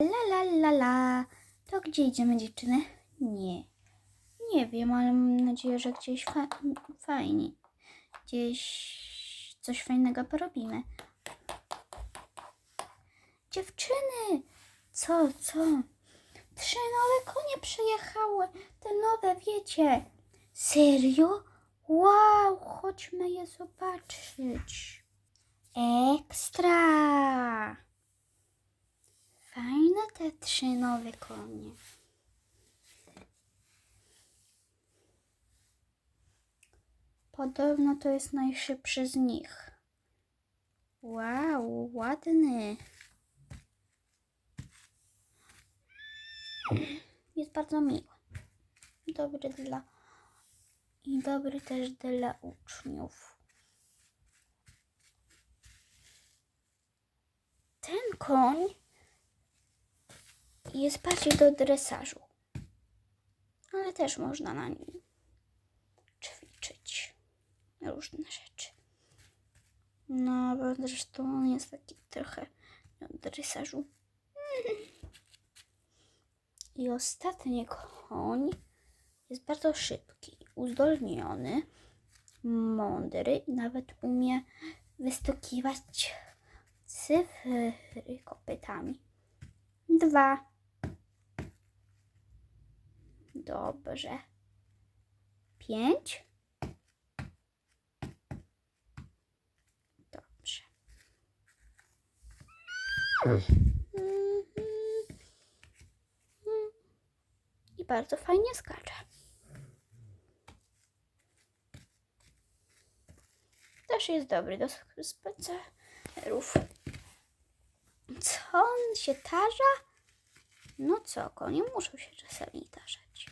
La la la la. To gdzie idziemy dziewczyny? Nie. Nie wiem, ale mam nadzieję, że gdzieś fa- fajnie. Gdzieś coś fajnego porobimy. Dziewczyny! Co, co? Trzy nowe konie przyjechały. Te nowe, wiecie. Serio? Wow, chodźmy je zobaczyć. Ekstra! Fajne te trzy nowe konie. Podobno to jest najszybszy z nich. Wow, ładny. Jest bardzo miły. Dobry dla i dobry też dla uczniów. Ten koń jest bardziej do dresażu, ale też można na nim ćwiczyć różne rzeczy. No, bo zresztą on jest taki trochę do dresażu. I ostatni koń jest bardzo szybki, uzdolniony, mądry i nawet umie wystukiwać cyfry kopytami. Dwa. Dobrze. Pięć. Dobrze. I bardzo fajnie skacze. Też jest dobry do spacerów. Co on się tarza? No co, konie muszą się czasami tarzać.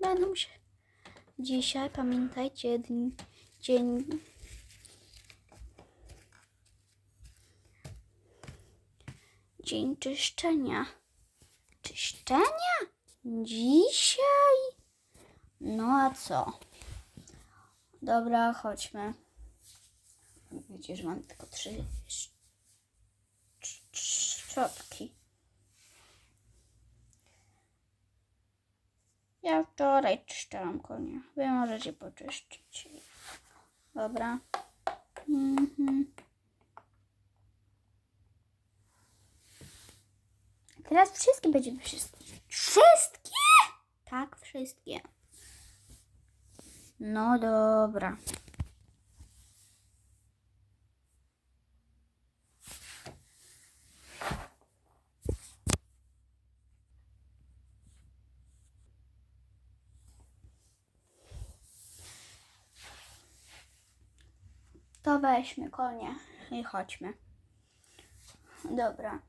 Będą się. Dzisiaj pamiętajcie dzień, dzień dzień czyszczenia. Czyszczenia? Dzisiaj? No a co? Dobra, chodźmy. Że mam tylko trzy sz- sz- szczotki. Ja wczoraj czyszczałam konia. Wy możecie poczyszczyć. Dobra. Mhm. Teraz wszystkie będziemy wszystkie. Wszystkie? Tak, wszystkie. No dobra. Weźmy konie i chodźmy. Dobra.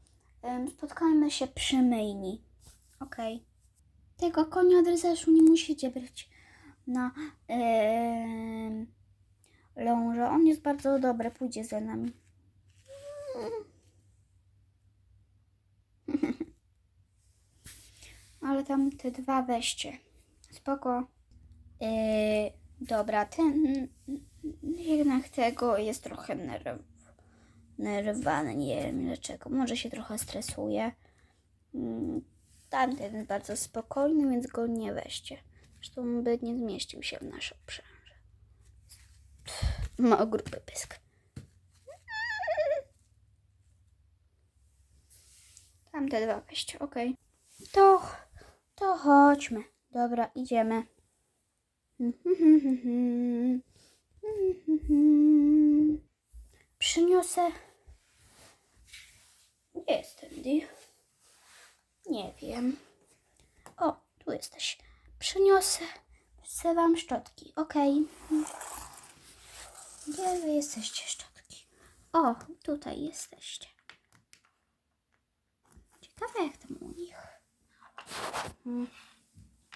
Spotkajmy się przy myjni. Okej. Tego konia dresażu nie musicie brać na lążę. On jest bardzo dobry. Pójdzie za nami. Ale tam te dwa weźcie. Spoko. Yy, dobra, ten jednak tego jest trochę nerw, nerwany. Nie wiem dlaczego. Może się trochę stresuje. Mm, Tamten jest bardzo spokojny, więc go nie weźcie. Zresztą by nie zmieścił się w naszą przężę. Ma gruby pysk. Tamte dwa weźcie, okej. To, to chodźmy. Dobra, idziemy. Przyniosę. Gdzie jest Andy? Nie wiem. O, tu jesteś. Przyniosę. Przyniosę wam szczotki. Okej. Gdzie wy jesteście szczotki? O, tutaj jesteście. Ciekawe jak tam u nich. Hmm.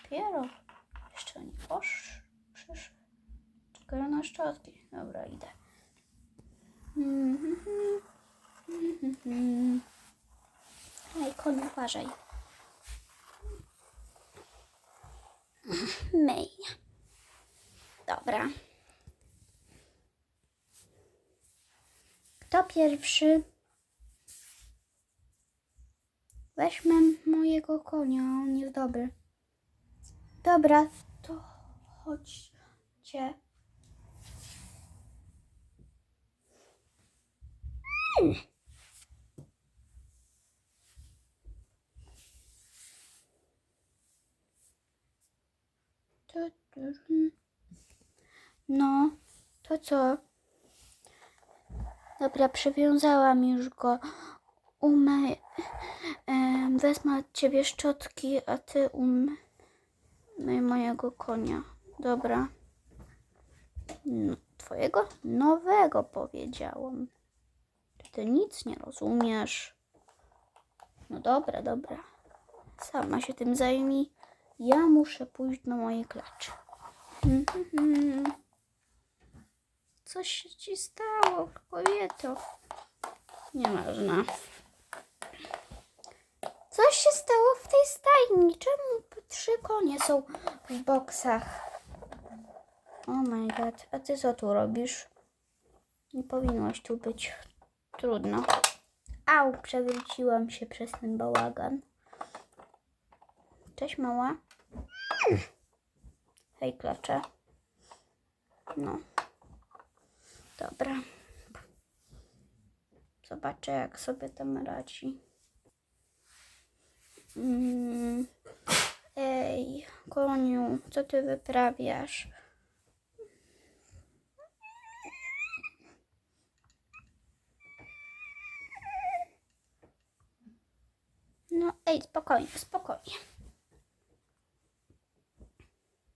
Dopiero. Jeszcze nie posz... Czekają na szczotki. Dobra, idę. Ej, koń, uważaj. Myj. Dobra. Kto pierwszy? Weźmy mojego konia, on jest dobry. Dobra, to chodźcie. No, to co? Dobra, przywiązałam już go. Umyj. Wezmę od ciebie szczotki, a ty umyj mojego konia. Dobra. No, twojego nowego powiedziałam. Ty nic nie rozumiesz. No dobra, dobra. Sama się tym zajmij. Ja muszę pójść na moje klacze. Coś się ci stało, kobieto. Nieważne. Coś się stało w tej stajni. Czemu trzy konie są w boksach? Oh my god. A ty co tu robisz? Nie powinłaś tu być. Trudno. Au, przewróciłam się przez ten bałagan. Cześć mała. Hej, klacze. No. Dobra. Zobaczę, jak sobie tam radzi. Mm. Ej, koniu, co ty wyprawiasz? No, ej, spokojnie, spokojnie.